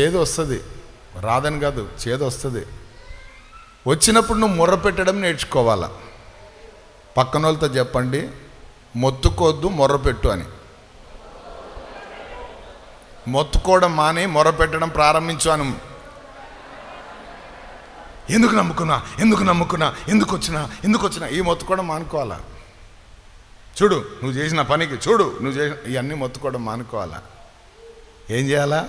చేదు వస్తుంది. రాదని కాదు చేదు వస్తుంది. వచ్చినప్పుడు నువ్వు ముర్ర పెట్టడం నేర్చుకోవాలా? పక్కన వాళ్ళతో చెప్పండి మొత్తుకోవద్దు మొర్ర పెట్టు అని. మొత్తుకోవడం మాని మొర్ర పెట్టడం ప్రారంభించు ఎందుకు నమ్ముకున్నా ఎందుకు నమ్ముకున్నా ఎందుకు వచ్చినా ఎందుకు వచ్చినా ఈ మొత్తుకోవడం మానుకోవాలా? చూడు నువ్వు చేసిన పనికి చూడు నువ్వు చేసిన ఇవన్నీ మొత్తుకోవడం మానుకోవాలా? ఏం చేయాలా?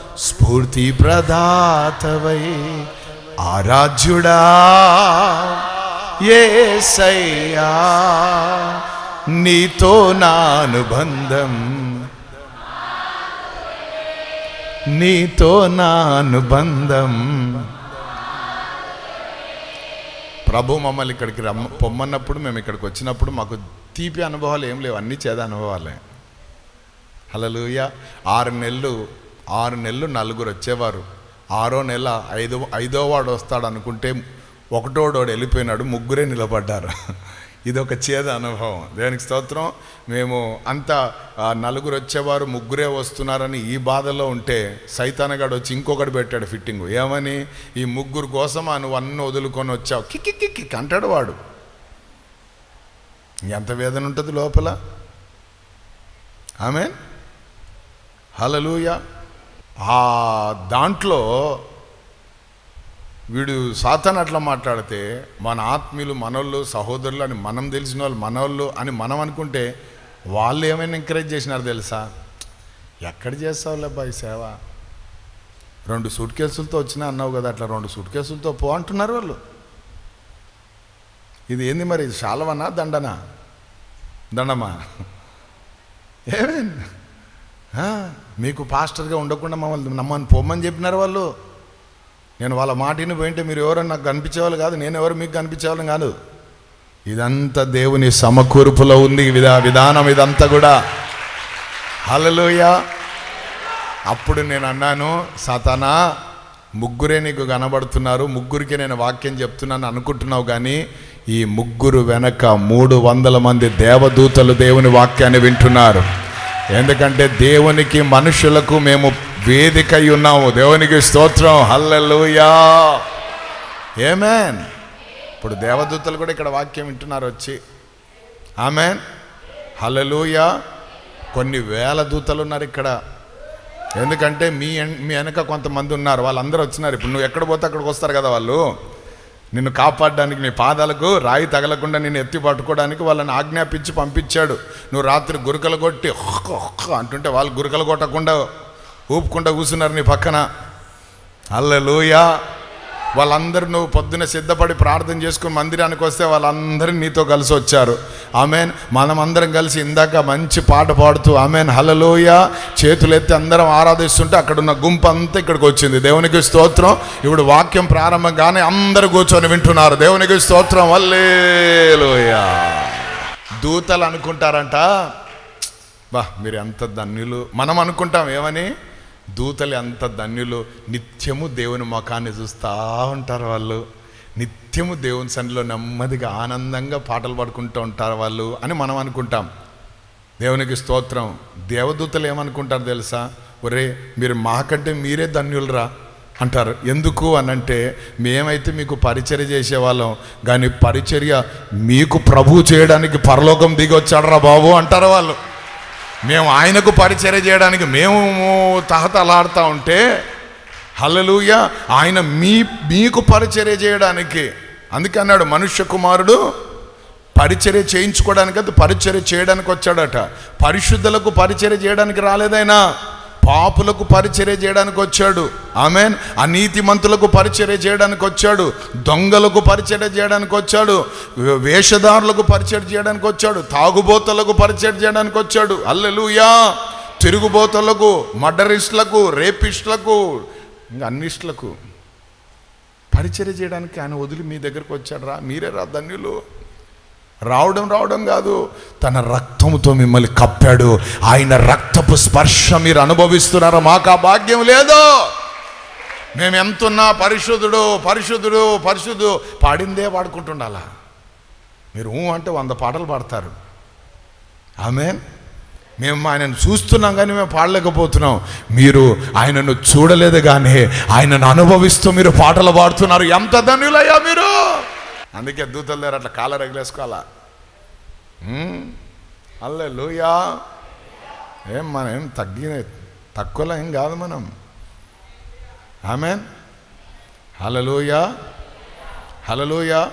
స్ఫూర్తి ప్రదాతవై ఆరాధ్యుడా ఏ సయ్యా నీతో నా అనుబంధం నీతో నా అనుబంధం ప్రభు మమ్మల్ని ఇక్కడికి రమ్మ పొమ్మన్నప్పుడు మేము ఇక్కడికి వచ్చినప్పుడు మాకు తీపి అనుభవాలు ఏం లేవు అన్నీ చేద అనుభవాలే. హలలుయ ఆరు నెలలు ఆరు నెలలు నలుగురు వచ్చేవారు. ఆరో నెల ఐదో ఐదో వాడు వస్తాడు అనుకుంటే ఒకటోడోడు వెళ్ళిపోయినాడు ముగ్గురే నిలబడ్డారు. ఇది ఒక చేద అనుభవం. దేనికి స్తోత్రం. మేము అంత నలుగురు వచ్చేవారు ముగ్గురే వస్తున్నారని ఈ బాధలో ఉంటే సైతానగాడు వచ్చి ఇంకొకటి పెట్టాడు ఫిట్టింగ్. ఏమని? ఈ ముగ్గురు కోసమా నువ్వు అన్ను వదులుకొని వచ్చావు? కిక్కి కిక్కి అంటాడు వాడు. ఎంత వేదన ఉంటుంది లోపల? ఆమె హలలుయా ఆ దాంట్లో వీడు సాతాన్ అట్లా మాట్లాడితే మన ఆత్మీయులు మనోళ్ళు సహోదరులు అని మనం తెలిసిన వాళ్ళు మనోళ్ళు అని మనం అనుకుంటే వాళ్ళు ఏమైనా ఎంకరేజ్ చేసినారు తెలుసా? ఎక్కడ చేస్తావులే బాయ్ సేవ? రెండు సూట్ కేసులతో వచ్చినా అన్నావు కదా అట్లా రెండు సూట్ కేసులతో పో అంటున్నారు వాళ్ళు. ఇది ఏంది మరి శాలవనా దండనా? దండమా? ఏమైంది? మీకు పాస్టర్గా ఉండకుండా మమ్మల్ని నమ్మని పోమని చెప్పినారు వాళ్ళు. నేను వాళ్ళ మాటిని పోయింటే మీరు ఎవరో నాకు కనిపించేవాళ్ళు కాదు నేను ఎవరు మీకు కనిపించేవాళ్ళం కాదు. ఇదంతా దేవుని సమకూర్పులో ఉంది విధా విధానం ఇదంతా కూడా. హలలోయ అప్పుడు నేను అన్నాను సతనా ముగ్గురే నీకు కనబడుతున్నారు ముగ్గురికి నేను వాక్యం చెప్తున్నాను అనుకుంటున్నావు కానీ ఈ ముగ్గురు వెనక మూడు వందల మంది దేవదూతలు దేవుని వాక్యాన్ని వింటున్నారు. ఎందుకంటే దేవునికి మనుషులకు మేము వేదిక అయి ఉన్నాము. దేవునికి స్తోత్రం. హల్లెలూయా. ఏమేన్ ఇప్పుడు దేవదూతలు కూడా ఇక్కడ వాక్యం వింటున్నారు వచ్చి. ఆమెన్ హలలుయా కొన్ని వేల దూతలు ఉన్నారు ఇక్కడ. ఎందుకంటే మీ ఎన్- మీ వెనక కొంతమంది ఉన్నారు. వాళ్ళందరూ వచ్చినారు. ఇప్పుడు నువ్వు ఎక్కడ పోతే అక్కడికి వస్తారు కదా వాళ్ళు. నిన్ను కాపాడడానికి నీ పాదాలకు రాయి తగలకుండా నిన్ను ఎత్తి పట్టుకోవడానికి వాళ్ళని ఆజ్ఞాపించి పంపించాడు. నువ్వు రాత్రి గురకలు కొట్టి అంటుంటే వాళ్ళు గురకలు కొట్టకుండా ఊపుకుండా కూర్చున్నారు నీ పక్కన. అల్లెలూయా వాళ్ళందరూ నువ్వు పొద్దున సిద్ధపడి ప్రార్థన చేసుకుని మందిరానికి వస్తే వాళ్ళందరూ నీతో కలిసి వచ్చారు. ఆమెన్. మనమందరం కలిసి ఇందాక మంచి పాట పాడుతూ ఆమెన్. హలలోయ చేతులు ఎత్తి అందరం ఆరాధిస్తుంటే అక్కడ ఉన్న గుంపు అంతా ఇక్కడికి వచ్చింది. దేవునికి స్తోత్రం. ఇప్పుడు వాక్యం ప్రారంభంగానే అందరూ కూర్చొని వింటున్నారు. దేవునికి స్తోత్రం. వల్లేలోయ దూతలు అనుకుంటారంట బా మీరు ఎంత ధన్యులు. మనం అనుకుంటాం ఏమని? దూతలు ఎంత ధన్యులు. నిత్యము దేవుని ముఖాన్ని చూస్తూ ఉంటారు వాళ్ళు. నిత్యము దేవుని సన్నిలో నెమ్మదిగా ఆనందంగా పాటలు పాడుకుంటూ ఉంటారు వాళ్ళు అని మనం అనుకుంటాం. దేవునికి స్తోత్రం. దేవదూతలు ఏమనుకుంటారు తెలుసా? ఒరే మీరు మాకంటే మీరే ధన్యులరా అంటారు. ఎందుకు అనంటే మేమైతే మీకు పరిచర్య చేసేవాళ్ళం. కానీ పరిచర్య మీకు ప్రభు చేయడానికి పరలోకం దిగి వచ్చాడరా బాబు అంటారు వాళ్ళు. మేము ఆయనకు పరిచయం చేయడానికి మేము తహతలాడుతూ ఉంటే హలలుయ ఆయన మీ మీకు పరిచర్య చేయడానికి. అందుకే అన్నాడు మనుష్య కుమారుడు పరిచర్య చేయించుకోవడానికి అది పరిచర్య చేయడానికి వచ్చాడట. పరిశుద్ధులకు పరిచర్య చేయడానికి రాలేదైనా. పాపులకు పరిచర్య చేయడానికి వచ్చాడు. ఆమెన్. అనీతిమంతులకు పరిచర్య చేయడానికి వచ్చాడు. దొంగలకు పరిచర్య చేయడానికి వచ్చాడు. వేషధారులకు పరిచర్య చేయడానికి వచ్చాడు. తాగుబోతలకు పరిచర్య చేయడానికి వచ్చాడు. అల్లెలుయా తిరుగుబోతలకు మర్డరిస్టులకు రేపిస్టులకు ఇంకా అన్నిస్టులకు పరిచర్య చేయడానికి ఆయన వదిలి మీ దగ్గరకు వచ్చాడు రా మీరే రా ధన్యులు? రావడం రావడం కాదు. తన రక్తముతో మిమ్మల్ని కప్పాడు. ఆయన రక్తపు స్పర్శ మీరు అనుభవిస్తున్నారో? మాకు ఆ భాగ్యం లేదు. మేము ఎంతున్నా పరిశుద్ధుడు పరిశుద్ధుడు పరిశుద్ధుడు పాడిందే పాడుకుంటుండాలా. మీరు ఊ అంటే వంద పాటలు పాడతారు. ఆమె మేము ఆయనను చూస్తున్నాం కానీ మేము పాడలేకపోతున్నాం. మీరు ఆయనను చూడలేదు కానీ ఆయనను అనుభవిస్తూ మీరు పాటలు పాడుతున్నారు. ఎంత ధన్యులయ్యా మీరు! అందుకే దూతల దగ్గర అట్లా కాళ్ళ రగిలేసుకోవాలా? అల్లే లూయా ఏం మనం ఏం తగ్గిన తక్కువలో ఏం కాదు మనం. ఆమె హలలుయా హలలుయా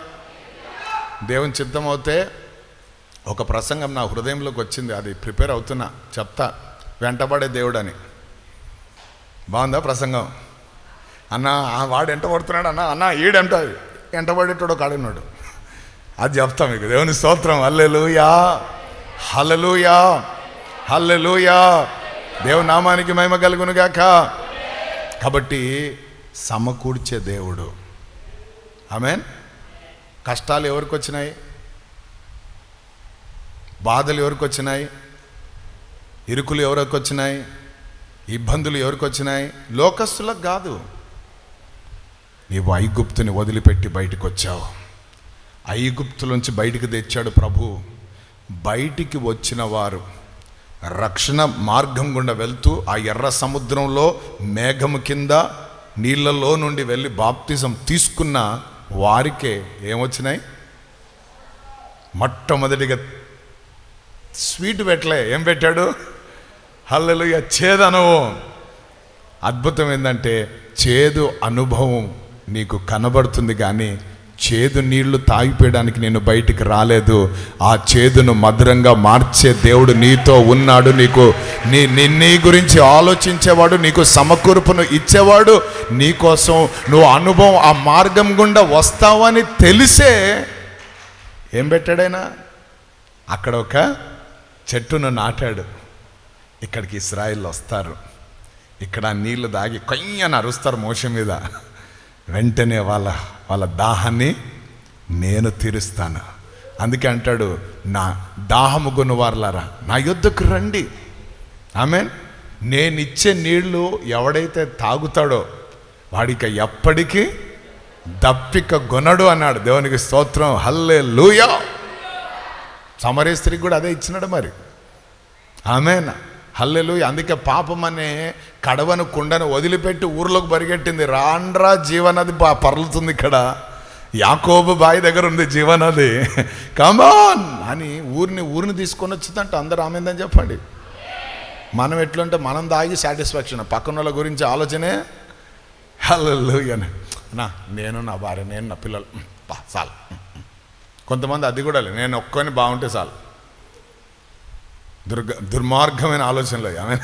దేవుని చిత్తం అవుతే ఒక ప్రసంగం నా హృదయంలోకి వచ్చింది అది ప్రిపేర్ అవుతున్నా చెప్తా. వెంటబడే దేవుడని. బాగుందా ప్రసంగం? అన్న ఆ వాడు ఎంట పడుతున్నాడు అన్న? అన్న ఈడెంట ఎంటబడేటోడు కాడున్నాడు అది చెప్తాం మీకు దేవుని స్తోత్రం. హల్లెలూయా హల్లెలూయా హల్లెలూయా. దేవుని నామానికి మహిమ కలుగునుగాక. కాబట్టి సమకూర్చే దేవుడు. ఆమెన్. కష్టాలు ఎవరికి వచ్చినాయి? బాధలు ఎవరికి వచ్చినాయి? ఇరుకులు ఎవరికి వచ్చినాయి? ఇబ్బందులు ఎవరికి వచ్చినాయి? లోకస్తులకు కాదు. నీవు ఐగుప్తుని వదిలిపెట్టి బయటకు వచ్చావు ఐగుప్తులోంచి బయటికి తెచ్చాడు ప్రభు. బయటికి వచ్చిన వారు రక్షణ మార్గం గుండా వెళ్తూ ఆ ఎర్ర సముద్రంలో మేఘము కింద నీళ్ళలో నుండి వెళ్ళి బాప్తిజం తీసుకున్న వారికే ఏమొచ్చినాయి? మొట్టమొదటిగా స్వీట్ పెట్టలే. ఏం పెట్టాడు? హల్లలు చేదు అనుభవం అద్భుతం ఏంటంటే చేదు అనుభవం. నీకు కనబడుతుంది కానీ చేదు నీళ్ళు తాగిపోయడానికి నేను బయటికి రాలేదు. ఆ చేదును మధురంగా మార్చే దేవుడు నీతో ఉన్నాడు నీకు. నీ నీ నీ గురించి ఆలోచించేవాడు నీకు సమకూర్పును ఇచ్చేవాడు. నీకోసం నువ్వు అనుభవం ఆ మార్గం గుండా వస్తావని తెలిసే ఏం పెట్టాడైనా అక్కడ ఒక చెట్టును నాటాడు. ఇక్కడికి ఇస్రాయిల్ వస్తారు. ఇక్కడ నీళ్ళు దాగి కొయ్యని అరుస్తారు మోసం మీద. వెంటనే వాళ్ళ వాళ్ళ దాహాన్ని నేను తీరుస్తాను. అందుకే అంటాడు నా దాహము కొనువారులారా నా యుద్ధకు రండి. ఆమె నేను ఇచ్చే నీళ్ళు ఎవడైతే తాగుతాడో వాడిక ఎప్పటికీ దప్పిక గొనడు అన్నాడు. దేవునికి స్తోత్రం. హల్లే లూయా సమరే స్త్రీకి కూడా అదే ఇచ్చినాడు మరి. ఆమెనా. హల్లెలు అందుకే పాపం అనే కడవను కుండను వదిలిపెట్టి ఊర్లోకి పరిగెట్టింది. రాండ్రా జీవనది బా పర్లుతుంది ఇక్కడ. యాకోబు బాయి దగ్గర ఉంది జీవనది. కమాన్ అని ఊరిని ఊరిని తీసుకొని వచ్చిందంట. అందరూ ఆమెందని చెప్పండి. మనం ఎట్లుంటే మనం దాగి సాటిస్ఫాక్షన్. పక్కన వాళ్ళ గురించి ఆలోచనే. హల్లెలు నా నేను నా భార్య నేను నా పిల్లలు. చాలు. కొంతమంది అది కూడా లేదు. నేను ఒక్కని బాగుంటే చాలు. దుర్గ దుర్మార్గమైన ఆలోచనలు. ఆమె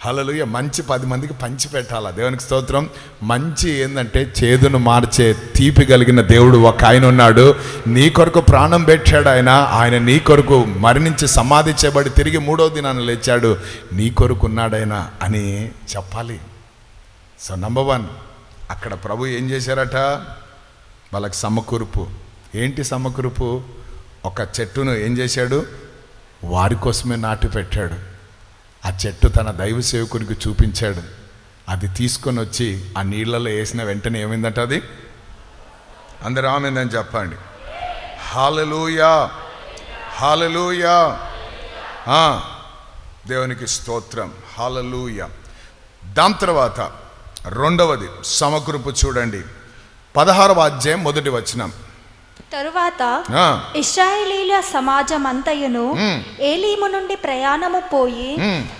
హలలుయ మంచి పది మందికి పంచి పెట్టాలా? దేవునికి స్తోత్రం. మంచి ఏంటంటే చేదును మార్చే తీపి కలిగిన దేవుడు ఒక ఆయన ఉన్నాడు. నీ కొరకు ప్రాణం పెట్టాడు ఆయన. ఆయన నీ కొరకు మరణించి సమాధి చేయబడి తిరిగి మూడో దినాన్ని లేచాడు. నీ కొరకు ఉన్నాడాయన అని చెప్పాలి. సో నంబర్ వన్ అక్కడ ప్రభు ఏం చేశారట? వాళ్ళకి సమకూర్పు. ఏంటి సమకూర్పు? ఒక చెట్టును ఏం చేశాడు? వారి కోసమే నాటి పెట్టాడు. ఆ చెట్టు తన దైవ సేవకునికి చూపించాడు. అది తీసుకొని వచ్చి ఆ నీళ్ళలో వేసిన వెంటనే ఏమైందంట అది? అందరు ఆమెందని చెప్పండి. హాలలుయా! హాలలుయా! దేవునికి స్తోత్రం. హాలలూయ! దాని తర్వాత రెండవది సమకృపు చూడండి. పదహారవ అధ్యాయం మొదటి వచనం. తరువాత ఇస్రాయేలీల సమాజం అంతయును. ఏలీము నుండి ప్రయాణము పోయి.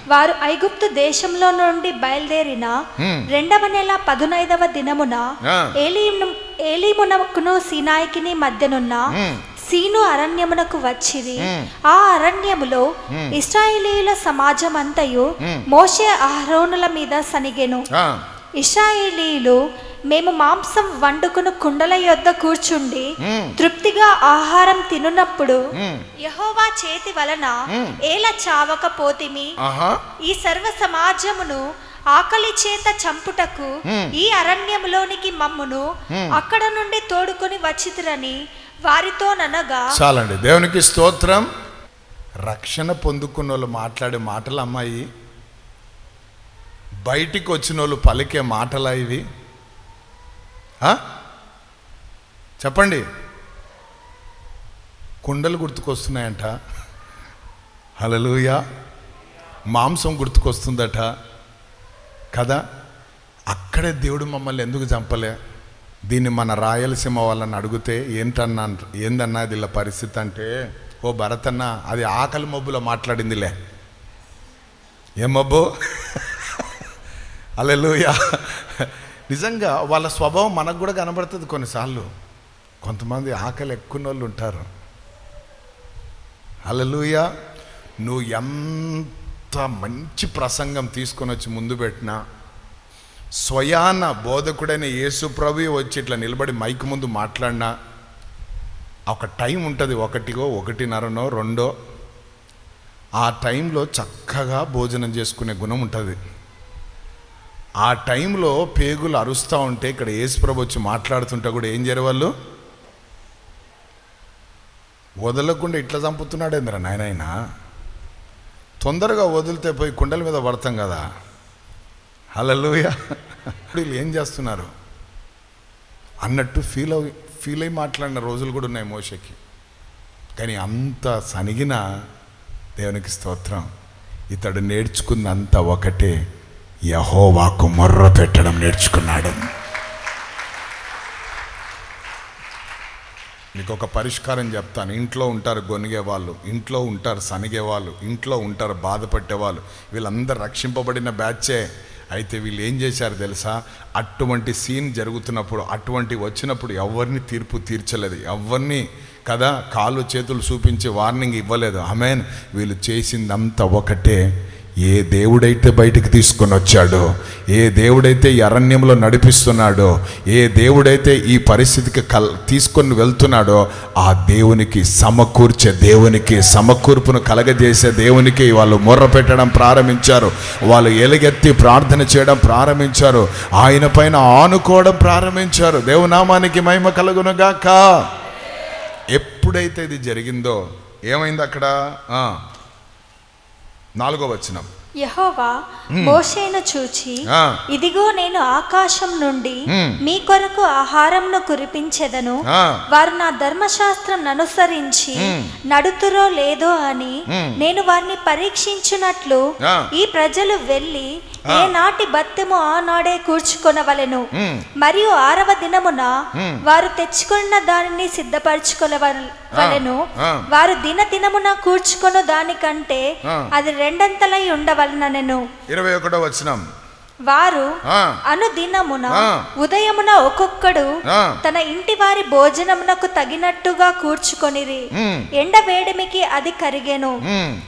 వారు ఐగుప్తు దేశంలో నుండి బయలుదేరిన. రెండవ నెల పదునైదవ దినమున. ఏలీము ఏలీమునకును సీనాయికిని మధ్యనున్న. సీను అరణ్యమునకు వచ్చిరి మ్మ్. ఆ అరణ్యములో ఇస్రాయేలీల సమాజం అంతయు మోషే అహరోనుల మీద సనిగెను ఇస్రాయేలీలు మేము మాంసం వండుకుని కుండల యొద్ద కూర్చుండి. తృప్తిగా ఆహారం తినున్నప్పుడు. యహోవా చేతి వలన. ఏల చావకపోతిమి ఆహా ఈ సర్వ సమాజమును ఆకలి చేత చంపుటకు ఈ అరణ్యములోనికి మమ్మును అక్కడ నుండి తోడుకొని వచ్చితురని వారితో ననగా చాలండి దేవునికి స్తోత్రం రక్షణ పొందుకున్న వాళ్ళు మాట్లాడే మాటలు అమ్మాయి బయటికి వచ్చిన వాళ్ళు పలికే మాటలా ఇవి? చెప్పండి. కుండలు గుర్తుకొస్తున్నాయంట. హలలుయ మాంసం గుర్తుకొస్తుందట. కదా? అక్కడే దేవుడు మమ్మల్ని ఎందుకు చంపలే? దీన్ని మన రాయలసీమ వాళ్ళని అడిగితే ఏంటన్నా ఏందన్నా ఇది ఇలా పరిస్థితి అంటే ఓ భరతన్న అది ఆకలి మబ్బులో మాట్లాడిందిలే. ఏం మబ్బు? అలెలుయా నిజంగా వాళ్ళ స్వభావం మనకు కూడా కనబడుతుంది కొన్నిసార్లు. కొంతమంది ఆకలి ఎక్కువ వాళ్ళు ఉంటారు. అలలుయ నువ్వు ఎంత మంచి ప్రసంగం తీసుకొని వచ్చి ముందు పెట్టినా స్వయాన బోధకుడైన యేసు ప్రభు వచ్చి ఇట్లా నిలబడి మైక్ ముందు మాట్లాడినా ఒక టైం ఉంటుంది ఒకటిగో ఒకటిన్నరనో రెండో ఆ టైంలో చక్కగా భోజనం చేసుకునే గుణం ఉంటుంది. ఆ టైంలో పేగులు అరుస్తూ ఉంటే ఇక్కడ యేసుప్రభు వచ్చి మాట్లాడుతుంటే కూడా ఏం జరవాళ్ళు వదలకుండా ఇట్లా చంపుతున్నాడేంద్ర నాయనైనా తొందరగా వదిలితే పోయి కుండల మీద పడతాం కదా? హలలుయ వీళ్ళు ఏం చేస్తున్నారు? అన్నట్టు ఫీల్ అవి ఫీల్ అయి మాట్లాడిన రోజులు కూడా ఉన్నాయి మోషకి. కానీ అంత సనిగిన దేవునికి స్తోత్రం. ఇతడు నేర్చుకున్నంత ఒకటే. యహోవాకు మొర్ర పెట్టడం నేర్చుకున్నాడు. మీకు ఒక పరిష్కారం చెప్తాను. ఇంట్లో ఉంటారు గొనిగే వాళ్ళు ఇంట్లో ఉంటారు సనిగే వాళ్ళు ఇంట్లో ఉంటారు బాధపట్టేవాళ్ళు వీళ్ళందరూ రక్షింపబడిన బ్యాచే. అయితే వీళ్ళు ఏం చేశారు తెలుసా? అటువంటి సీన్ జరుగుతున్నప్పుడు అటువంటి వచ్చినప్పుడు ఎవరిని తీర్పు తీర్చలేదు. ఎవరిని కదా కాళ్ళు చేతులు చూపించి వార్నింగ్ ఇవ్వలేదు. ఆమెన్. వీళ్ళు చేసిందంతా ఒకటే. ఏ దేవుడైతే బయటికి తీసుకొని వచ్చాడో ఏ దేవుడైతే ఈ అరణ్యంలో నడిపిస్తున్నాడో ఏ దేవుడైతే ఈ పరిస్థితికి కల్ తీసుకొని వెళ్తున్నాడో ఆ దేవునికి సమకూర్చే దేవునికి సమకూర్పును కలగజేసే దేవునికి వాళ్ళు మొర్ర పెట్టడం ప్రారంభించారు. వాళ్ళు ఎలుగెత్తి ప్రార్థన చేయడం ప్రారంభించారు. ఆయన పైన ఆనుకోవడం ప్రారంభించారు. దేవునామానికి మహిమ కలుగునుగాక. ఎప్పుడైతే ఇది జరిగిందో ఏమైంది అక్కడ? నాలుగో వచనం యహోవా మోషేను చూచి. ఇదిగో నేను ఆకాశం నుండి మ్. కొరకు ఆహారంను కురిపించెదను. వారు నా ధర్మశాస్త్రం అనుసరించి. నడుతురో లేదో అని. నేను వారిని పరీక్షించున్నట్లు ఆ. ఈ ప్రజలు వెళ్ళి. ఏ నాటి బత్తెము ఆనాడే కూర్చుకొనవలెను. మరియు ఆరవ దినమున. వారు తెచ్చుకున్న దానిని సిద్ధపరచుకొనవలెను. వారు దిన దినమున కూర్చుకొను దానికంటే. అది రెండంతలై ఉండవలనను ఇరవై ఒకటో వచనం వారు అనుదినమున. ఉదయమున ఒక్కొక్కడు. తన ఇంటి వారి భోజనమునకు తగినట్టుగా కూర్చుకొనిరి. ఎండ వేడిమికి అది కరిగెను.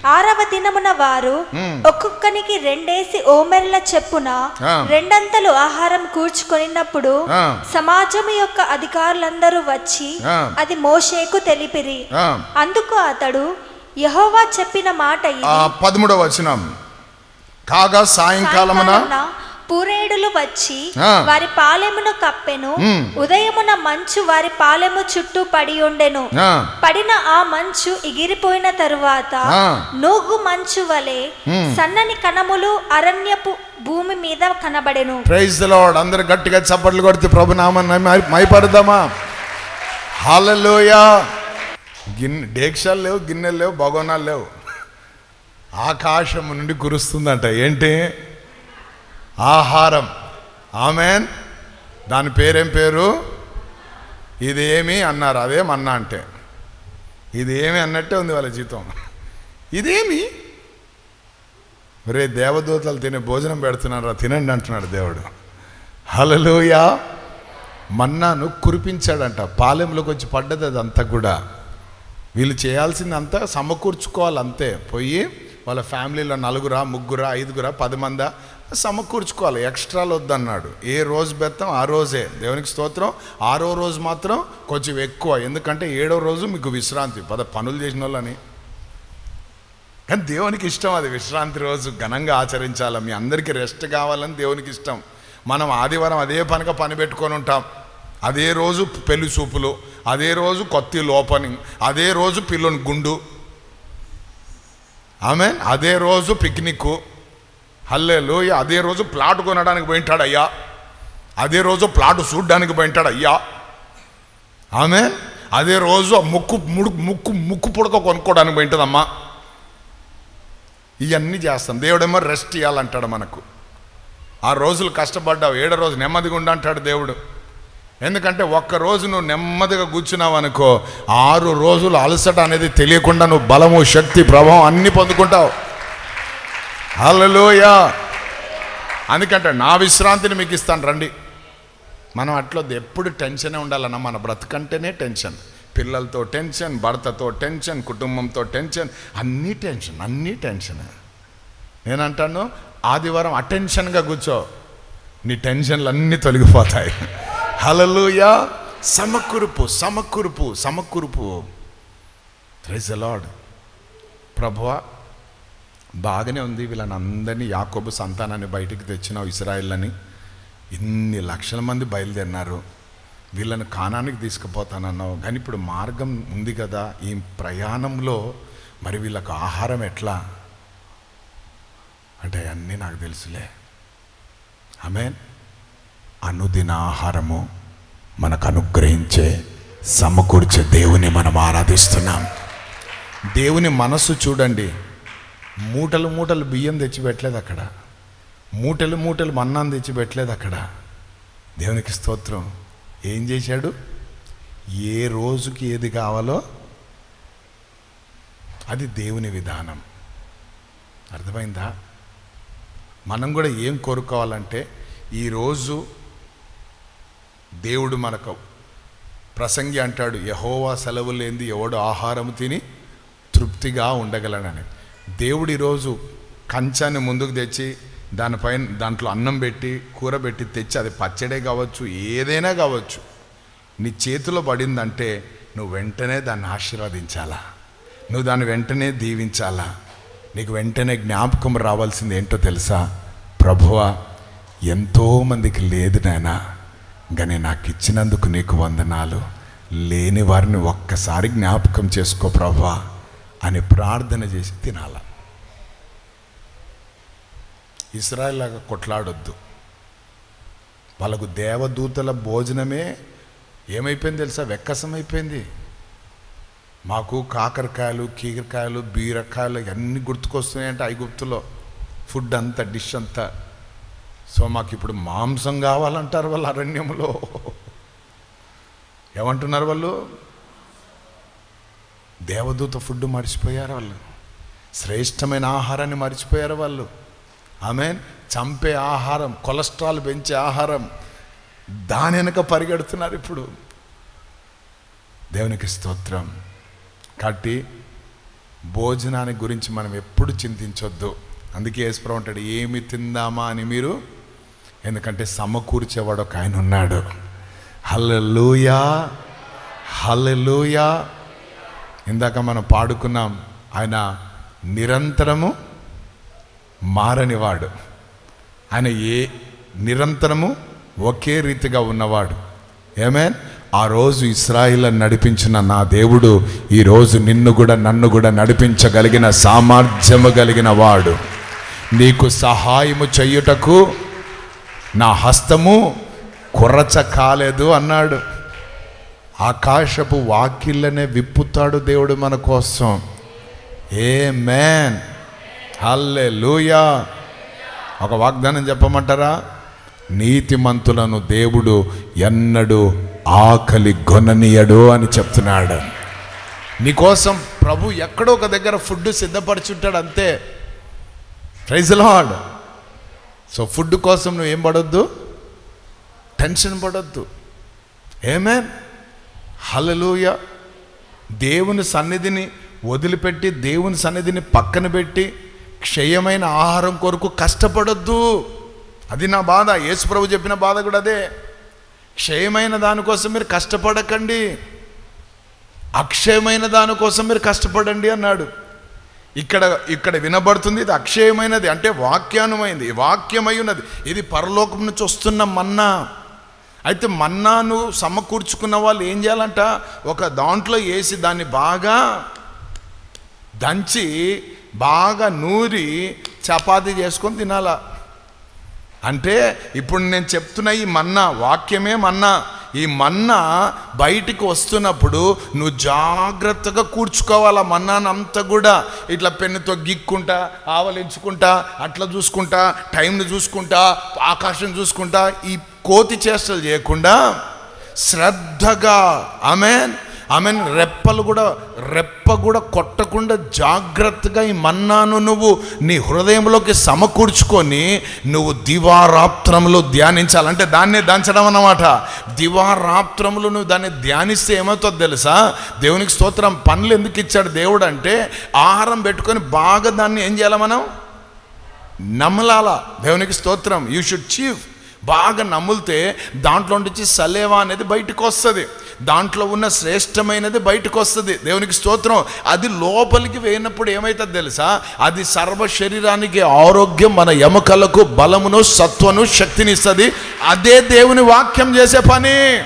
ఆరవ దినమున వారు. ఒక్కొక్కనికి రెండేసి ఓమెర్ల చెప్పున. రెండంతలు ఆహారం కూర్చుకొనినప్పుడు. సమాజము యొక్క అధికారులందరూ వచ్చి. అది మోషేకు తెలిపిరి. అందుకు అతడు యహోవా చెప్పిన మాట ఇది ఆ, పదమూడో వచనం కాగా సాయంకాలమున పూరేడులు వచ్చి. వారి పాలెమును కప్పెను. ఉదయమున మంచు వారి పాలెము చుట్టూ పడి ఉండెను. పడిన ఆ మంచు ఎగిరిపోయిన తరువాత. నూగు మంచు వలె. సన్నని కణములు అరణ్యపు భూమి మీద కనబడెను. ప్రైజ్ లార్డ్ అందరు గట్టిగా చప్పట్లు కొడితే ప్రభు నామాన్ని మైపడదామా హాలలోయ గిన్నె డేక్షాలు లేవు గిన్నెలు లేవు లేవు. ఆకాశం నుండి కురుస్తుందంట. ఏంటి? ఆహారం. ఆమెన్. దాని పేరేం పేరు? ఇదేమి అన్నారు. అదేమన్నా అంటే. ఇదేమి అన్నట్టే ఉంది వాళ్ళ జీతం. ఇదేమి? రే దేవదూతలు తినే భోజనం పెడుతున్నారా? తినండి అంటున్నాడు దేవుడు. హలలోయా మన్నాను కురిపించాడంట. పాలెంలోకి వచ్చి పడ్డది అదంతా కూడా. వీళ్ళు చేయాల్సిందంతా సమకూర్చుకోవాలి అంతే పోయి వాళ్ళ ఫ్యామిలీలో నలుగురా ముగ్గురా ఐదుగురా పది మందా సమకూర్చుకోవాలి. ఎక్స్ట్రాలు వద్దన్నాడు. ఏ రోజు బెత్తం? ఆ రోజే. దేవునికి స్తోత్రం. ఆరో రోజు మాత్రం కొంచెం ఎక్కువ. ఎందుకంటే ఏడో రోజు మీకు విశ్రాంతి. పద పనులు చేసిన వాళ్ళని కానీ దేవునికి ఇష్టం అది. విశ్రాంతి రోజు ఘనంగా ఆచరించాలి. మీ అందరికీ రెస్ట్ కావాలని దేవునికి ఇష్టం. మనం ఆదివారం అదే పనిగా పని పెట్టుకొని ఉంటాం. అదే రోజు పెళ్ళి చూపులు. అదే రోజు కొత్త ఓపెనింగ్ అదే రోజు పిల్లని గుండు. ఆమె అదే రోజు పిక్నిక్ హల్లే లోయ అదే రోజు ప్లాట్ కొనడానికి పోయింటాడు అయ్యా. అదే రోజు ప్లాట్ చూడ్డానికి పోయింటాడు అయ్యా. ఆమె అదే రోజు ఆ ముక్కు ముడుకు ముక్కు ముక్కు పుడక కొనుక్కోవడానికి పోయింటుందమ్మా. ఇవన్నీ చేస్తాం. దేవుడేమో రెస్ట్ ఇవ్వాలంటాడు మనకు. ఆ రోజులు కష్టపడ్డావు. ఏడో రోజు నెమ్మదిగా ఉండంటాడు దేవుడు. ఎందుకంటే ఒక్క రోజు నువ్వు నెమ్మదిగా కూర్చున్నావు అనుకో ఆరు రోజులు అలసట అనేది తెలియకుండా నువ్వు బలము శక్తి ప్రభావం అన్నీ పొందుకుంటావు. హల్లెలూయా. అందుకంటే నా విశ్రాంతిని మీకు ఇస్తాను రండి. మనం అట్లా ఎప్పుడు టెన్షనే ఉండాలన్న మన బ్రతకంటేనే టెన్షన్. పిల్లలతో టెన్షన్ భర్తతో టెన్షన్ కుటుంబంతో టెన్షన్ అన్నీ టెన్షన్ అన్నీ టెన్షన్. నేనంటాను ఆదివారం అటెన్షన్గా కూర్చో. నీ టెన్షన్లు అన్నీ తొలగిపోతాయి. హలలుయా సమకూర్పు సమకూర్పు సమకూర్పు. ప్రైజ్ లార్డ్ ప్రభువా బాగానే ఉంది వీళ్ళని అందరినీ యాకోబు సంతానాన్ని బయటికి తెచ్చిన ఇస్రాయిల్ని ఇన్ని లక్షల మంది బయలుదేరినారు. వీళ్ళని కానానికి తీసుకుపోతానన్నావు. కానీ ఇప్పుడు మార్గం ఉంది కదా ఈ ప్రయాణంలో మరి వీళ్ళకు ఆహారం ఎట్లా? అంటే అన్నీ నాకు తెలుసులే. ఆమె అనుదిన ఆహారము మనకు అనుగ్రహించే సమకూర్చే దేవుని మనం ఆరాధిస్తున్నాం. దేవుని మనస్సు చూడండి. మూటలు మూటలు బియ్యం తెచ్చిపెట్టలేదు అక్కడ. మూటలు మూటలు మన్నాన్ని తెచ్చిపెట్టలేదు అక్కడ. దేవునికి స్తోత్రం. ఏం చేశాడు? ఏ రోజుకి ఏది కావాలో అది దేవుని విధానం. అర్థమైందా? మనం కూడా ఏం కోరుకోవాలంటే ఈరోజు దేవుడు మనకు ప్రసంగి అంటాడు యహోవా సెలవు లేనిది ఎవడు ఆహారం తిని తృప్తిగా ఉండగలనని దేవుడు ఈరోజు కంచాన్ని ముందుకు తెచ్చి దానిపైన దాంట్లో అన్నం పెట్టి కూర పెట్టి తెచ్చి అది పచ్చడే కావచ్చు ఏదైనా కావచ్చు. నీ చేతిలో పడిందంటే నువ్వు వెంటనే దాన్ని ఆశీర్వదించాలా? నువ్వు దాన్ని వెంటనే దీవించాలా? నీకు వెంటనే జ్ఞాపకం రావాల్సింది ఏంటో తెలుసా? ప్రభువా ఎంతోమందికి లేదు నాయనా కానీ నాకు ఇచ్చినందుకు నీకు వందనాలు. లేని వారిని ఒక్కసారి జ్ఞాపకం చేసుకో ప్రభువా. అని ప్రార్థన చేసి తినాల. ఇస్రాయల్ లాగా కొట్లాడొద్దు. వాళ్ళకు దేవదూతల భోజనమే ఏమైపోయింది తెలుసా? వెక్కసం అయిపోయింది మాకు కాకరకాయలు కీకరకాయలు బీరకాయలు అన్నీ గుర్తుకొస్తున్నాయంటే ఐగుప్తులో. ఫుడ్ అంతా డిష్ అంతా. సో మాకు ఇప్పుడు మాంసం కావాలంటారు వాళ్ళు అరణ్యంలో. ఏమంటున్నారు వాళ్ళు? దేవదూత ఫుడ్ మర్చిపోయారు వాళ్ళు. శ్రేష్టమైన ఆహారాన్ని మర్చిపోయారు వాళ్ళు. ఆమె చంపే ఆహారం కొలెస్ట్రాల్ పెంచే ఆహారం దాని వెనక పరిగెడుతున్నారు ఇప్పుడు. దేవునికి స్తోత్రం. కాబట్టి భోజనాన్ని గురించి మనం ఎప్పుడు చింతించొద్దు. అందుకే యేసుప్రభు ఉంటాడు ఏమి తిందామా అని మీరు? ఎందుకంటే సమకూర్చేవాడు ఒక ఆయన ఉన్నాడు. హల్లెలూయా. హల్లెలూయా. ఇందాక మనం పాడుకున్నాం ఆయన నిరంతరము మారనివాడు ఆయన ఏ నిరంతరము ఒకే రీతిగా ఉన్నవాడు. ఏమే ఆ రోజు ఇస్రాయిల్ నడిపించిన నా దేవుడు ఈరోజు నిన్ను కూడా నన్ను కూడా నడిపించగలిగిన సామర్థ్యము కలిగిన వాడు. నీకు సహాయము చెయ్యుటకు నా హస్తము కొరచ కాలేదు అన్నాడు. ఆకాశపు వాకిళ్ళనే విప్పుతాడు దేవుడు మన కోసం. ఏ మ్యాన్ హల్లే లూయా ఒక వాగ్దానం చెప్పమంటారా? నీతిమంతులను దేవుడు ఎన్నడు ఆకలి గొననీయడు అని చెప్తున్నాడు. నీకోసం ప్రభు ఎక్కడో ఒక దగ్గర ఫుడ్ సిద్ధపరచుంటాడు అంతే. ప్రైజ్ లాడ్ సో ఫుడ్ కోసం నువ్వేం పడొద్దు? టెన్షన్ పడొద్దు. ఏమే హలలుయ దేవుని సన్నిధిని వదిలిపెట్టి దేవుని సన్నిధిని పక్కన పెట్టి క్షయమైన ఆహారం కొరకు కష్టపడొద్దు. అది నా బాధ. యేసుప్రభు చెప్పిన బాధ కూడా అదే. క్షయమైన దానికోసం మీరు కష్టపడకండి. అక్షయమైన దానికోసం మీరు కష్టపడండి అన్నాడు. ఇక్కడ ఇక్కడ వినబడుతుంది ఇది అక్షయమైనది. అంటే వాక్యానుమైంది. వాక్యమై ఉన్నది. ఇది పరలోకం నుంచి వస్తున్న మన్నా. అయితే మన్నాను సమకూర్చుకున్న వాళ్ళు ఏం చేయాలంట? ఒక దాంట్లో వేసి దాన్ని బాగా దంచి బాగా నూరి చపాతి చేసుకొని తినాల. అంటే ఇప్పుడు నేను చెప్తున్న ఈ మన్నా వాక్యమే మన్నా. ఈ మన్నా బయటికి వస్తున్నప్పుడు నువ్వు జాగ్రత్తగా కూర్చుకోవాలి ఆ మన్నాను అంతా కూడా. ఇట్లా పెన్నుతో గిక్కుంటా ఆవలించుకుంటా అట్లా చూసుకుంటా టైంని చూసుకుంటా ఆకాశం చూసుకుంటా ఈ కోతి చేష్టలు చేయకుండా శ్రద్ధగా ఆమెన్ ఆమెన్ రెప్పలు కూడా రెప్ప కూడా కొట్టకుండా జాగ్రత్తగా ఈ మన్నాను నువ్వు నీ హృదయంలోకి సమకూర్చుకొని నువ్వు దివారాప్త్రములు ధ్యానించాలంటే దాన్నే దంచడం అన్నమాట. దివారాత్రములు నువ్వు దాన్ని ధ్యానిస్తే ఏమవుతుందో తెలుసా? దేవునికి స్తోత్రం పనులు ఎందుకు ఇచ్చాడు దేవుడు అంటే ఆహారం పెట్టుకొని బాగా దాన్ని ఏం చేయాలి మనం? నమలాల. దేవునికి స్తోత్రం యూ షుడ్ చీఫ్ బాగా నములితే దాంట్లో నుంచి సలేవా అనేది బయటకు వస్తుంది. దాంట్లో ఉన్న శ్రేష్టమైనది బయటకు వస్తుంది. దేవునికి స్తోత్రం. అది లోపలికి వేయినప్పుడు ఏమవుతుంది తెలుసా? అది సర్వ శరీరానికి ఆరోగ్యం మన ఎముకలకు బలమును సత్వను శక్తినిస్తుంది. అదే దేవుని వాక్యం చేసే పని.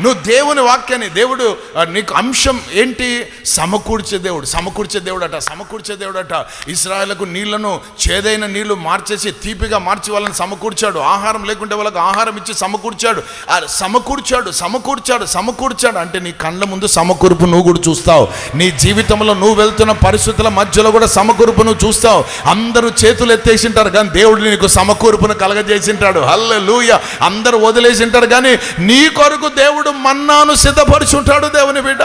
నువ్వు దేవుని వాక్యాన్ని దేవుడు నీకు అంశం ఏంటి? సమకూర్చే దేవుడు సమకూర్చే దేవుడట సమకూర్చే దేవుడట. ఇస్రాయలకు నీళ్ళను చేదైన నీళ్ళు మార్చేసి తీపిగా మార్చి వాళ్ళని సమకూర్చాడు. ఆహారం లేకుంటే వాళ్ళకి ఆహారం ఇచ్చి సమకూర్చాడు. ఆ సమకూర్చాడు సమకూర్చాడు సమకూర్చాడు. అంటే నీ కళ్ళ ముందు సమకూర్పు నువ్వు కూడా చూస్తావు. నీ జీవితంలో నువ్వు వెళ్తున్న పరిస్థితుల మధ్యలో కూడా సమకూర్పు నువ్వు చూస్తావు. అందరూ చేతులు ఎత్తేసింటారు కానీ దేవుడు నీకు సమకూర్పును కలగజేసింటాడు. హల్ల లూయ అందరూ వదిలేసింటారు కానీ నీ కొరకు దేవుడు మన్నాను సిద్ధపరుచుంటాడు దేవుని బిడ్డ.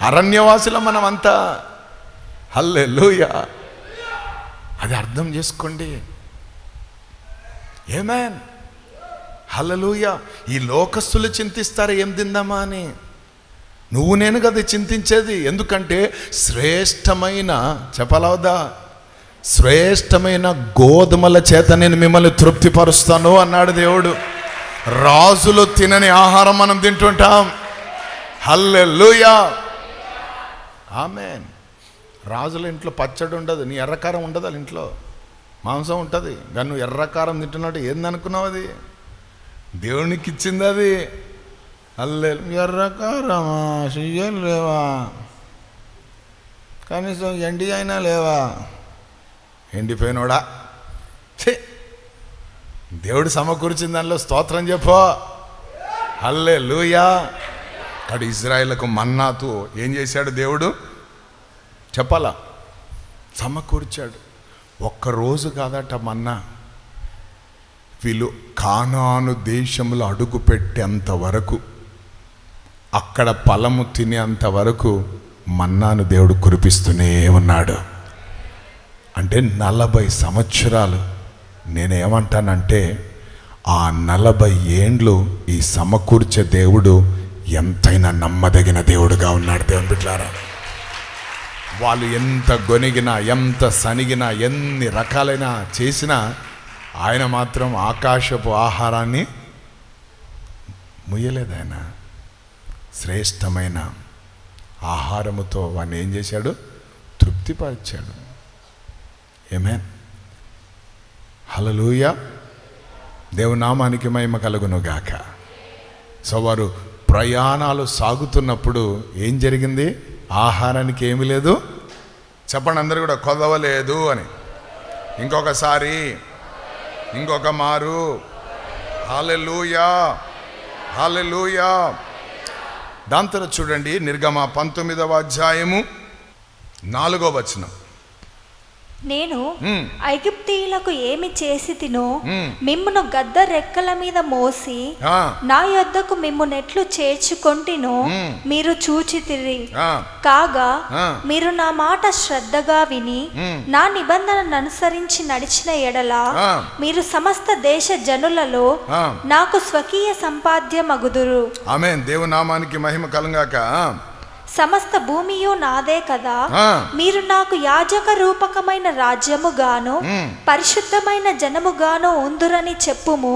అరణ్యవాసుల మనమంతా. హల్లే లూయ అది అర్థం చేసుకోండి. Amen hallelujah. ఈ లోకస్తులు చింతిస్తారు ఏం తిందామా అని. నువ్వు నేను కదా చింతించేది. ఎందుకంటే శ్రేష్టమైన చెప్పలవదా? శ్రేష్టమైన గోధుమల చేత నేను మిమ్మల్ని తృప్తిపరుస్తాను అన్నాడు దేవుడు. రాజులు తినని ఆహారం మనం తింటుంటాం. హల్లెలూయా. ఆమెన్. రాజుల ఇంట్లో పచ్చడి ఉండదు. నీ ఎర్రకారం ఉండదు వాళ్ళ ఇంట్లో. మాంసం ఉంటుంది. కానీ నువ్వు ఎర్రకారం తింటున్నట్టు ఏందనుకున్నావు అది? దేవునికి ఇచ్చింది అది. అల్లే ఎర్రకారమా? చెయ్యలు లేవా? కనీసం ఎండి అయినా లేవా? ఎండిపోయినోడా? దేవుడు సమకూర్చిన దానిలో స్తోత్రం చెప్పో. హల్లే లూయా అక్కడ ఇజ్రాయిల్కు మన్నాతో ఏం చేశాడు దేవుడు? చెప్పాలా? సమకూర్చాడు. ఒక్కరోజు కాదట మన్నా. వీళ్ళు కానాను దేశంలో అడుగు పెట్టేంత వరకు అక్కడ ఫలము తినేంత వరకు మన్నాను దేవుడు కురిపిస్తూనే ఉన్నాడు. అంటే నలభై సంవత్సరాలు నేనేమంటానంటే ఆ నలభై ఏండ్లు ఈ సమకూర్చే దేవుడు ఎంతైనా నమ్మదగిన దేవుడుగా ఉన్నాడు దేవుని బిడ్డారా. వాళ్ళు ఎంత గొనిగినా ఎంత సనిగినా ఎన్ని రకాలైన చేసినా ఆయన మాత్రం ఆకాశపు ఆహారాన్ని ముయ్యలేదు ఆయన. శ్రేష్టమైన ఆహారముతో వాడిని ఏం చేశాడు? తృప్తిపరిచాడు. ఏమే హలలుయ దేవునామానికి మహిమ కలుగునుగాక. సో వారు ప్రయాణాలు సాగుతున్నప్పుడు ఏం జరిగింది? ఆహారానికి ఏమీ లేదు. చెప్పండి అందరు కూడా కొదవలేదు అని. ఇంకొకసారి ఇంకొక మారు. హాలెలూయా హాలెలూయా దాని తర్వాత చూడండి నిర్గమ పంతొమ్మిదవ అధ్యాయము నాలుగో వచనం. నేను మ్మ్. ఐగుప్తీయులకు ఏమి చేసి తినో మ్మ్. మిమ్మును గద్ద రెక్కల మీద మోసి నా యొద్దకు మిమ్ము నెట్లు చేర్చుకొంటినో మ్మ్. మీరు చూచితిరి కాగా. మీరు నా మాట శ్రద్ధగా విని. నా నిబంధనను అనుసరించి నడిచిన ఎడల. మీరు సమస్త దేశ జనులలో. నాకు స్వకీయ సంపాద్యమగుదురు ఆమేన్ దేవునామానికి మహిమ కలంగాక సమస్త భూమియు నాదే కదా. మీరు నాకు యాజక రూపకమైన రాజ్యముగాను. పరిశుద్ధమైన జనముగాను ఉందురని చెప్పుము.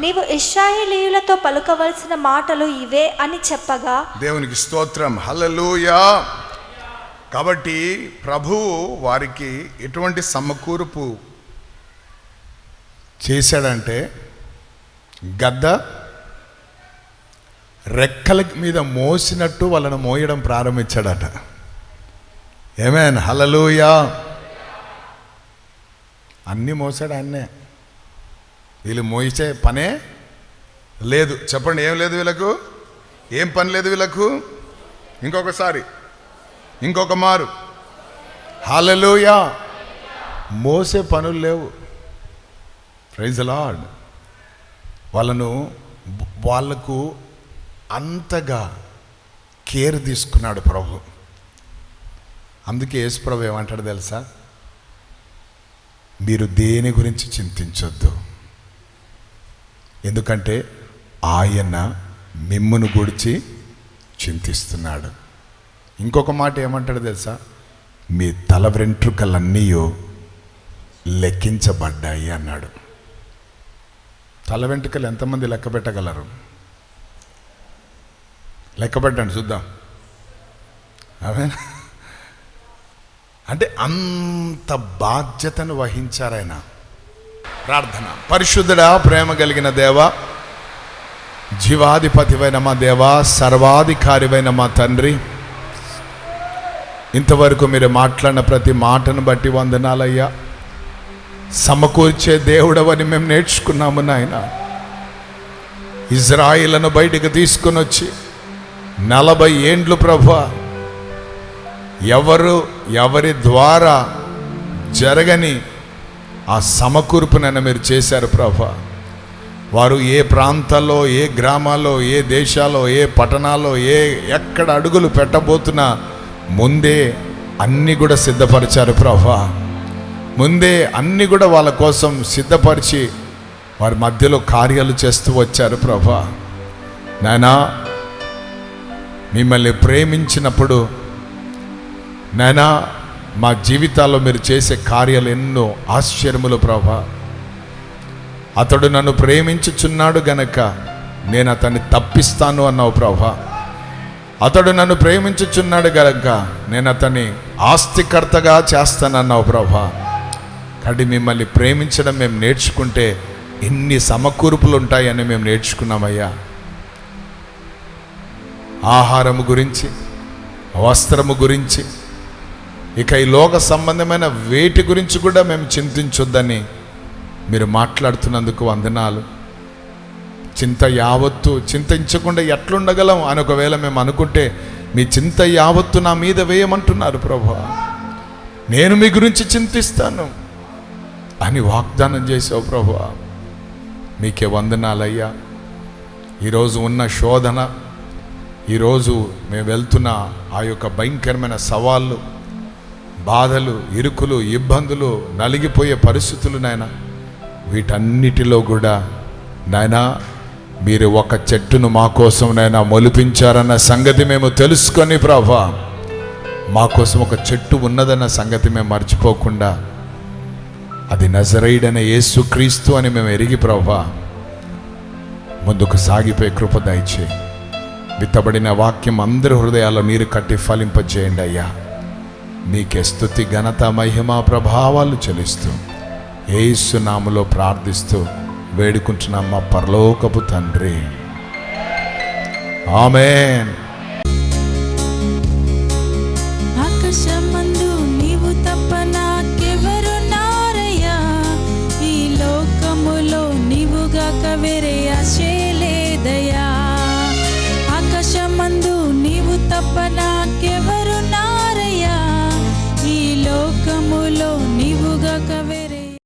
నీవు ఇస్రాయేలీయులతో పలుకవలసిన మాటలు ఇవే అని చెప్పగా దేవునికి స్తోత్రం హల్లెలూయా కాబట్టి ప్రభువు వారికి ఎటువంటి సమకూర్పు చేశాడంటే గద్ద రెక్కల మీద మోసినట్టు వాళ్ళను మోయడం ప్రారంభించాడట. ఏమేన్ హలలుయా అన్నీ మోసాడు ఆయన్నే. వీళ్ళు మోయిచే పనే లేదు. చెప్పండి ఏం లేదు వీళ్ళకు? ఏం పని లేదు వీళ్ళకు? ఇంకొకసారి. ఇంకొక మారు. హలలుయా మోసే పనులు లేవు. ప్రైజ్ లార్డ్ వాళ్ళను వాళ్ళకు అంతగా కేర్ తీసుకున్నాడు ప్రభు. అందుకే యేసు ప్రభు ఏమంటాడు తెలుసా? మీరు దేని గురించి చింతించొద్దు. ఎందుకంటే ఆయన మిమ్మును గుడిచి చింతిస్తున్నాడు. ఇంకొక మాట ఏమంటాడు తెలుసా? మీ తల వెంట్రుకలన్నీ లెక్కించబడ్డాయి అన్నాడు. తల వెంట్రుకలు ఎంతమంది లెక్క పెట్టగలరు? లెక్కపెట్టండి చూద్దాం. అవే అంటే అంత బాధ్యతను వహించారాయన ప్రార్థన. పరిశుద్ధుడా ప్రేమ కలిగిన దేవ జీవాధిపతివైన మా దేవ సర్వాధికారివైన మా తండ్రి ఇంతవరకు మీరు మాట్లాడిన ప్రతి మాటను బట్టి వందనాలయ్యా. సమకూర్చే దేవుడవని మేము నేర్చుకున్నాము నాయన. ఇజ్రాయిలను బయటికి తీసుకుని వచ్చి నలభై ఏండ్లు ప్రభు. ఎవరు ఎవరి ద్వారా జరగని ఆ సమకూర్పునైనా మీరు చేశారు ప్రభా. వారు ఏ ప్రాంతాల్లో ఏ గ్రామాల్లో ఏ దేశాల్లో ఏ పట్టణాల్లో ఏ ఎక్కడ అడుగులు పెట్టబోతున్నా ముందే అన్నీ కూడా సిద్ధపరిచారు ప్రభా. ముందే అన్నీ కూడా వాళ్ళ కోసం సిద్ధపరిచి వారి మధ్యలో కార్యాలు చేస్తూ వచ్చారు ప్రభా. నాయనా మిమ్మల్ని ప్రేమించినప్పుడు నాయనా మా జీవితాల్లో మీరు చేసే కార్యాలు ఎన్నో ఆశ్చర్యములు ప్రభా. అతడు నన్ను ప్రేమించుచున్నాడు గనక నేను అతన్ని తప్పిస్తాను అన్నావు ప్రభా. అతడు నన్ను ప్రేమించుచున్నాడు గనక నేను అతన్ని ఆస్తికర్తగా చేస్తానన్నావు ప్రభా. కాబట్టి మిమ్మల్ని ప్రేమించడం మేము నేర్చుకుంటే ఎన్ని సమకూర్పులు ఉంటాయని మేము నేర్చుకున్నామయ్యా. ఆహారము గురించి వస్త్రము గురించి ఇక ఈ లోక సంబంధమైన వేటి గురించి కూడా మేము చింతించొద్దని మీరు మాట్లాడుతున్నందుకు వందనాలు. చింత యావత్తు చింతించకుండా ఎట్లుండగలం అని ఒకవేళ మేము అనుకుంటే మీ చింత యావత్తు నా మీద వేయమంటున్నారు ప్రభు. నేను మీ గురించి చింతిస్తాను అని వాగ్దానం చేసావు ప్రభు. మీకే వందనాలయ్యా. ఈరోజు ఉన్న శోధన ఈరోజు మేము వెళ్తున్న ఆ యొక్క భయంకరమైన సవాళ్ళు బాధలు ఇరుకులు ఇబ్బందులు నలిగిపోయే పరిస్థితులు నాయన. వీటన్నిటిలో కూడా నాయన మీరు ఒక చెట్టును మా కోసం నాయన మొలిపించారన్న సంగతి మేము తెలుసుకొని ప్రభా. మా కోసం ఒక చెట్టు ఉన్నదన్న సంగతి మేము మర్చిపోకుండా అది నజరైడన యేసుక్రీస్తు అని మేము ఎరిగి ప్రభా ముందుకు సాగిపోయే కృప దయచేయి. విత్తబడిన వాక్యం అందరి హృదయాల్లో మీరు కట్టి ఫలింపజేయండి అయ్యా. మీకే స్థుతి ఘనత మహిమ ప్రభావాలు చెల్లిస్తూ ఏసునాములో ప్రార్థిస్తూ వేడుకుంటున్నాం మా పరలోకపు తండ్రి. ఆమెన్. ఆకాశం